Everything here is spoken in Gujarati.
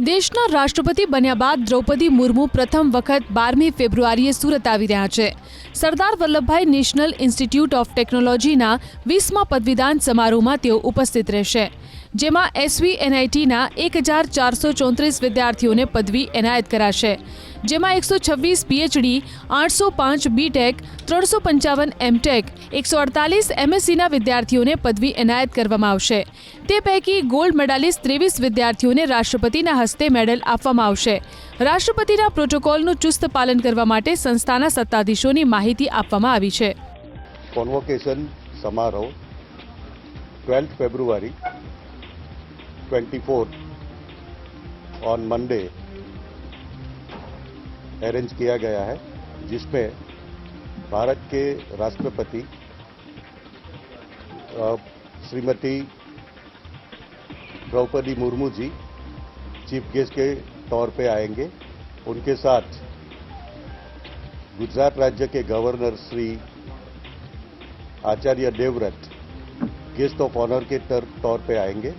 દેશના રાષ્ટ્રપતિ બન્યા બાદ દ્રૌપદી મુર્મુ પ્રથમ વખત બારમી ફેબ્રુઆરીએ સુરત આવી રહ્યા છે. Sardar Vallabhbhai national institute of ટેકનોલોજીના વીસમા પદવીદાન સમારોહમાં તેઓ ઉપસ્થિત રહેશે, જેમાં એસવી એનઆઈટીના એક હજાર ચારસો ચોત્રીસ વિદ્યાર્થીઓને પદવી એનાયત કરાશે. જેમાં એકસો છવ્વીસ પીએચડી, આઠસો પાંચ બીટેક ત્રણસો પંચાવન એમટેક એકસો અડતાલીસ એમએસસીના વિદ્યાર્થીઓને પદવી એનાયત કરવામાં આવશે. તે પૈકી ગોલ્ડ મેડાલીસ ત્રેવીસ વિદ્યાર્થીઓને રાષ્ટ્રપતિના હસ્તે મેડલ આપવામાં આવશે. રાષ્ટ્રપતિના પ્રોટોકોલનું ચુસ્ત પાલન કરવા માટે સંસ્થાના સત્તાધીશોની માહિતી આપવામાં આવી છે. કોન્વોકેશન સમારોહ twelfth February twenty four on Monday arrange किया गया है, जिसमें भारत के राष्ट्रपति श्रीमती द्रौपदी मुर्मू जी, चीफ गेस्ट के तौर पे आएँगे। उनके साथ गुजरात राज्य के governor Shri Acharya Devvrat, guest of honour के तर- पे आएँगे।